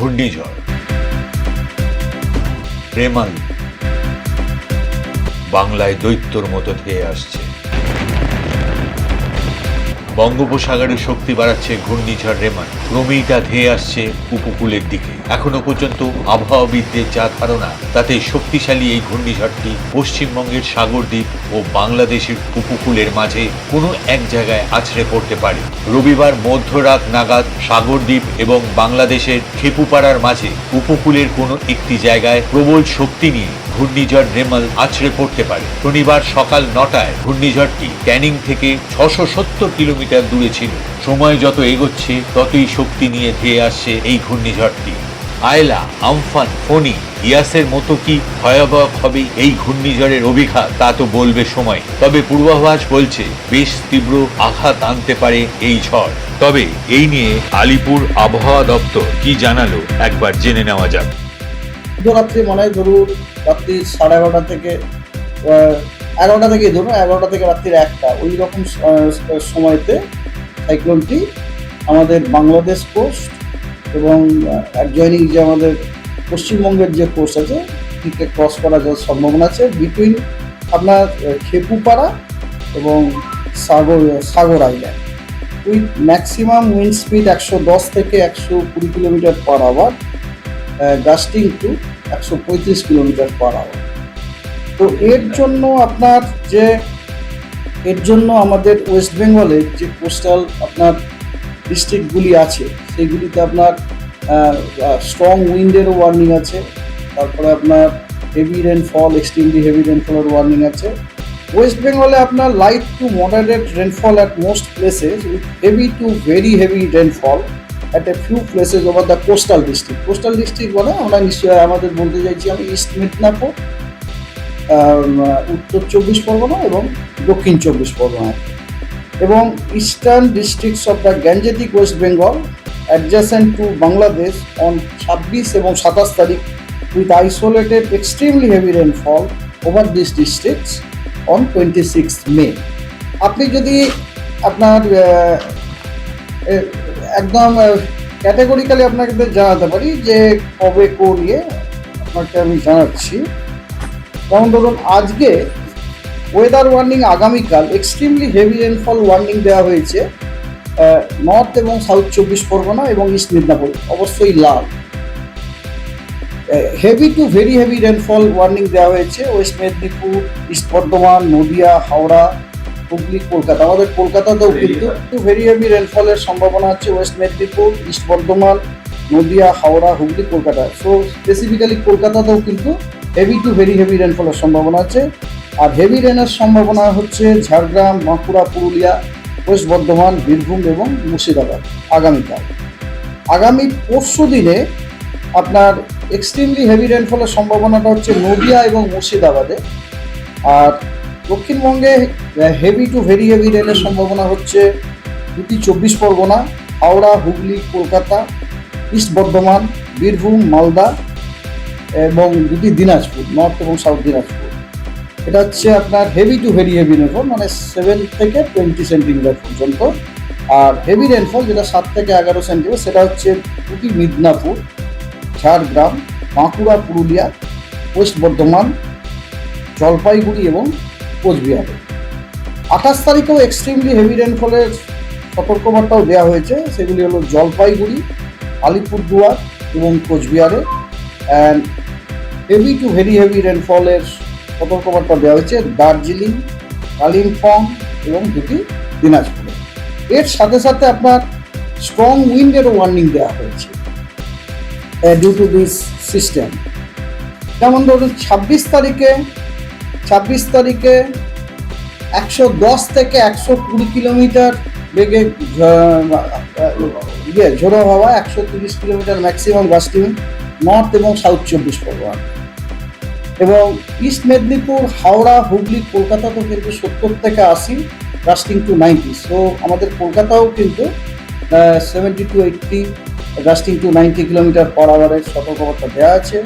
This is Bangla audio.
ঘূর্ণিঝড় প্রেমাল বাংলায় দৈত্যর মতো ধেয়ে আসছে। বঙ্গোপসাগরের শক্তি বাড়াচ্ছে ঘূর্ণিঝড় রেমান ক্রমেই তা ধেয়ে আসছে উপকূলের দিকে। এখনও পর্যন্ত আবহাওয়াবিদদের যা ধারণা, তাতে শক্তিশালী এই ঘূর্ণিঝড়টি পশ্চিমবঙ্গের সাগরদ্বীপ ও বাংলাদেশের উপকূলের মাঝে কোনো এক জায়গায় আছড়ে পড়তে পারে। রবিবার মধ্যরাত নাগাদ সাগরদ্বীপ এবং বাংলাদেশের খেপুপাড়ার মাঝে উপকূলের কোনো একটি জায়গায় প্রবল শক্তি নিয়ে ঘূর্ণিঝড় রেমাল আছড়ে পড়তে পারে। শনিবার সকাল নটায় ঘূর্ণিঝড়টি ক্যানিং থেকে ছশো সত্তর কিলোমিটার দূরে ছিল। সময় যত এগোচ্ছে, ততই শক্তি নিয়ে ধেয়ে আসছে এই ঘূর্ণিঝড়টি। আয়লা, আমফান, ফণি, ইয়াসের মতো কি ভয়াবহ হবে এই ঘূর্ণিঝড়ের অভিঘাত, তা তো বলবে সময়। তবে পূর্বাভাস বলছে, বেশ তীব্র আঘাত আনতে পারে এই ঝড়। তবে এই নিয়ে আলিপুর আবহাওয়া দপ্তর কি জানালো একবার জেনে নেওয়া যাক। মধ্যরাত্রি মনে ধরুন রাত্রি সাড়ে এগারোটা থেকে এগারোটা থেকে ধরুন, এগারোটা থেকে রাত্রির একটা। ওই রকম সময়তে সাইক্লোনটি আমাদের বাংলাদেশ কোস্ট এবং অ্যাডজয়নিং যে আমাদের পশ্চিমবঙ্গের যে কোস্ট আছে দিকে ক্রস করার যাওয়ার সম্ভাবনা আছে। বিটুইন আপনার খেপুপাড়া এবং Sagar Sagar island with maximum wind speed একশো দশ থেকে একশো কুড়ি kilometre per hour gusting to একশো পঁয়ত্রিশ কিলোমিটার পার আওয়ার তো এর জন্য আপনার যে, এর জন্য আমাদের ওয়েস্ট বেঙ্গলের যে কোস্টাল আপনার ডিস্ট্রিক্টগুলি আছে, সেগুলিতে আপনার স্ট্রং উইন্ডেরও ওয়ার্নিং আছে। তারপরে আপনার হেভি রেনফল এক্সট্রিমলি হেভি রেনফলের ওয়ার্নিং আছে। ওয়েস্ট বেঙ্গলে আপনার light to moderate rainfall at most places with heavy to very heavy rainfall at a few places over the coastal district coastal district বলে আমরা নিশ্চয়ই আমাদের বলতে চাইছি আমি ইস্ট মেদিনীপুর উত্তর চব্বিশ পরগনা এবং দক্ষিণ চব্বিশ পরগনা। এবং eastern districts of the Gangetic West Bengal adjacent to Bangladesh on ছাব্বিশ এবং সাতাশ তারিখ with isolated extremely heavy rainfall over this districts on twenty six May আপনি যদি আপনার একদম ক্যাটাগরিক্যালি আপনাকে জানাতে পারি যে কবে করিয়ে আপনাকে আমি জানাচ্ছি। যেমন ধরুন, আজকে ওয়েদার ওয়ার্নিং আগামীকাল এক্সট্রিমলি হেভি রেনফল ওয়ার্নিং দেওয়া হয়েছে নর্থ এবং সাউথ চব্বিশ পরগনা এবং ইস্ট মিদনাপুর, অবশ্যই লাল। Heavy to very heavy rainfall warning দেওয়া হয়েছে, ওয়েস্ট মেদিনীপুর, ইস্ট বর্ধমান, নদিয়া, হাওড়া হুগলি কলকাতা। আমাদের কলকাতাতেও কিন্তু ভেরি হেভি রেনফলের সম্ভাবনা আছে west Medinipur east Bardhaman Nadia Howrah Hooghly Kolkata. So specifically কলকাতাতেও কিন্তু হেভি টু ভেরি হেভি রেনফলের সম্ভাবনা আছে। আর হেভি রেনের সম্ভাবনা হচ্ছে ঝাড়গ্রাম বাঁকুড়া পুরুলিয়া ওয়েস্ট বর্ধমান বীরভূম এবং মুর্শিদাবাদ আগামীকাল। আগামী পরশু দিনে আপনার এক্সট্রিমলি হেভি রেনফলের সম্ভাবনাটা হচ্ছে নদিয়া এবং মুর্শিদাবাদে। আর দক্ষিণবঙ্গে হেভি টু ভেরি হেভি রেনের সম্ভাবনা হচ্ছে দুটি চব্বিশ পরগনা, হাওড়া, হুগলি, কলকাতা, ইস্ট বর্ধমান, বীরভূম, মালদা এবং দুটি দিনাজপুর, নর্থ এবং সাউথ দিনাজপুর। এটা হচ্ছে আপনার heavy to very heavy rainfall মানে সেভেন থেকে টোয়েন্টি সেন্টিমিটার পর্যন্ত। আর হেভি রেনফল যেটা সাত থেকে এগারো সেন্টিমিটার সেটা হচ্ছে দুটি মিদনাপুর, ঝাড়গ্রাম, বাঁকুড়া, পুরুলিয়া, ওয়েস্ট বর্ধমান, জলপাইগুড়ি এবং কোচবিহারে। আঠাশ তারিখেও এক্সট্রিমলি হেভি রেনফলের সতর্কবার্তাও দেওয়া হয়েছে। সেগুলি হলো জলপাইগুড়ি, আলিপুরদুয়ার এবং কোচবিহারে। And heavy to very heavy রেনফলের সতর্কবার্তা দেওয়া হয়েছে দার্জিলিং, কালিম্পং এবং দুটি দিনাজপুরে। এর সাথে সাথে আপনার স্ট্রং উইন্ডেরও ওয়ার্নিং দেওয়া হয়েছে। ডিউ টু দিস সিস্টেম যেমন ধরুন, ছাব্বিশ তারিখে ছাব্বিশ তারিখে একশো দশ থেকে একশো কুড়ি কিলোমিটার বেগে ইয়ে ঝোড়ো হাওয়া, একশো তিরিশ কিলোমিটার ম্যাক্সিমাম গাস্টিং নর্থ এবং সাউথ চব্বিশ পরগনা। এবং ইস্ট মেদিনীপুর, হাওড়া, হুগলি কলকাতাতেও কিন্তু সত্তর থেকে আশি গাস্টিং টু নাইনটি সো আমাদের কলকাতাও কিন্তু seventy to eighty gusting to ninety kilometre per আওয়ারের সতর্কবার্তা দেওয়া আছে।